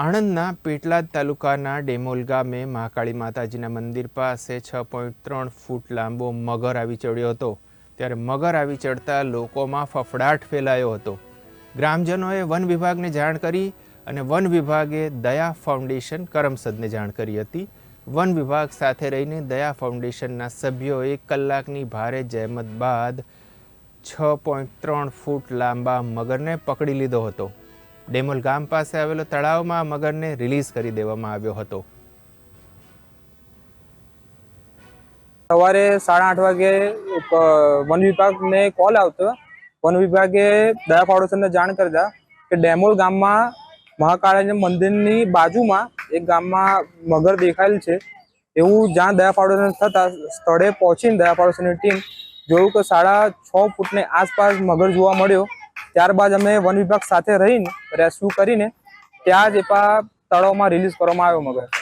આણંદના પેટલાદ તાલુકાના ડેમોલ ગામે મહાકાળી માતાજીના મંદિર પાસે છ પોઈન્ટ ત્રણ ફૂટ લાંબો મગર આવી ચડ્યો હતો. ત્યારે મગર આવી ચડતા લોકોમાં ફફડાટ ફેલાયો હતો. ગ્રામજનોએ વન વિભાગને જાણ કરી અને વન વિભાગે દયા ફાઉન્ડેશન કરમસદને જાણ કરી હતી. વન વિભાગ સાથે રહીને દયા ફાઉન્ડેશનના સભ્યોએ કલાકની ભારે જહેમત બાદ છ પોઈન્ટ ત્રણ ફૂટ લાંબા મગરને પકડી લીધો હતો. ડેમોલ ગામ પાસે આવેલો તળાવમાં મગરને રિલીઝ કરી દેવામાં આવ્યો હતો. સવારે સાડા આઠ વાગે વન વિભાગને કોલ આવતો. વન વિભાગે દયા ફાઉન્ડેશનને જાણ કરતા કે ડેમોલ ગામમાં મહાકાળાના મંદિરની બાજુમાં એક ગામમાં મગર દેખાયેલ છે. એવું જ્યાં દયા ફાઉન્ડેશન થતા સ્થળે પહોંચીને દયા ફાઉન્ડેશનની ટીમ જોયું કે સાડા છ ફૂટની આસપાસ મગર જોવા મળ્યો. ત્યારબાદ અમે વન વિભાગ સાથે રહીને રેસ્ક્યુ કરીને ત્યાં જ એપા તળાવમાં રિલીઝ કરવામાં આવ્યો મગર.